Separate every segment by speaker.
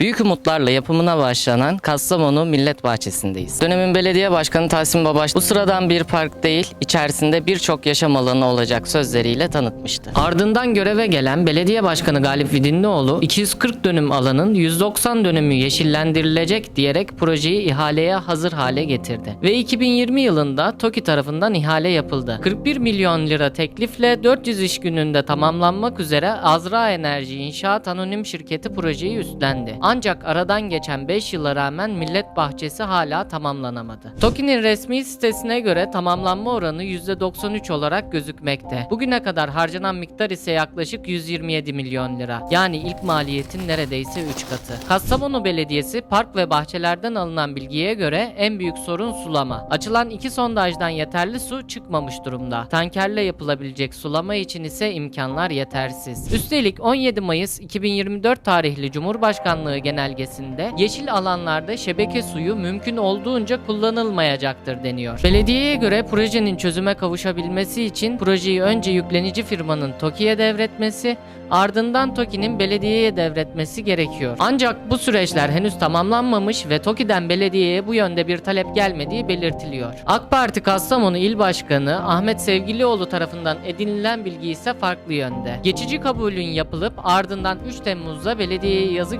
Speaker 1: Büyük umutlarla yapımına başlanan Kastamonu Millet Bahçesi'ndeyiz. Dönemin belediye başkanı Tahsin Babaş bu sıradan bir park değil, içerisinde birçok yaşam alanı olacak sözleriyle tanıtmıştı.
Speaker 2: Ardından göreve gelen belediye başkanı Galip Vidinlioğlu 240 dönüm alanın 190 dönümü yeşillendirilecek diyerek projeyi ihaleye hazır hale getirdi. Ve 2020 yılında TOKİ tarafından ihale yapıldı. 41 milyon lira teklifle 400 iş gününde tamamlanmak üzere Azra Enerji İnşaat Anonim Şirketi projeyi üstlendi. Ancak aradan geçen 5 yıla rağmen Millet Bahçesi hala tamamlanamadı. TOKİ'nin resmi sitesine göre tamamlanma oranı %93 olarak gözükmekte. Bugüne kadar harcanan miktar ise yaklaşık 127 milyon lira. Yani ilk maliyetin neredeyse 3 katı. Kastamonu Belediyesi park ve bahçelerden alınan bilgiye göre en büyük sorun sulama. Açılan iki sondajdan yeterli su çıkmamış durumda. Tankerle yapılabilecek sulama için ise imkanlar yetersiz. Üstelik 17 Mayıs 2024 tarihli Cumhurbaşkanlığı genelgesinde yeşil alanlarda şebeke suyu mümkün olduğunca kullanılmayacaktır deniyor. Belediyeye göre projenin çözüme kavuşabilmesi için projeyi önce yüklenici firmanın TOKİ'ye devretmesi, ardından TOKİ'nin belediyeye devretmesi gerekiyor. Ancak bu süreçler henüz tamamlanmamış ve TOKİ'den belediyeye bu yönde bir talep gelmediği belirtiliyor. AK Parti Kastamonu İl Başkanı Ahmet Sevgilioğlu tarafından edinilen bilgi ise farklı yönde. Geçici kabulün yapılıp ardından 3 Temmuz'da belediyeye yazı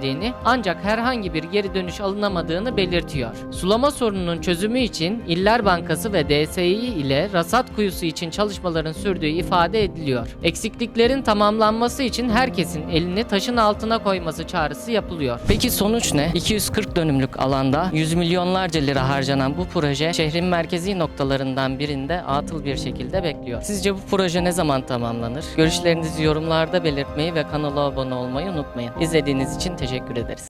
Speaker 2: gönderildiğini ancak herhangi bir geri dönüş alınamadığını belirtiyor. Sulama sorununun çözümü için İller Bankası ve DSİ ile rasat kuyusu için çalışmaların sürdüğü ifade ediliyor. Eksikliklerin tamamlanması için herkesin elini taşın altına koyması çağrısı yapılıyor.
Speaker 1: Peki sonuç ne? 240 dönümlük alanda yüz milyonlarca lira harcanan bu proje şehrin merkezi noktalarından birinde atıl bir şekilde bekliyor. Sizce bu proje ne zaman tamamlanır? Görüşlerinizi yorumlarda belirtmeyi ve kanala abone olmayı unutmayın. İzlediğiniz için teşekkür ederiz.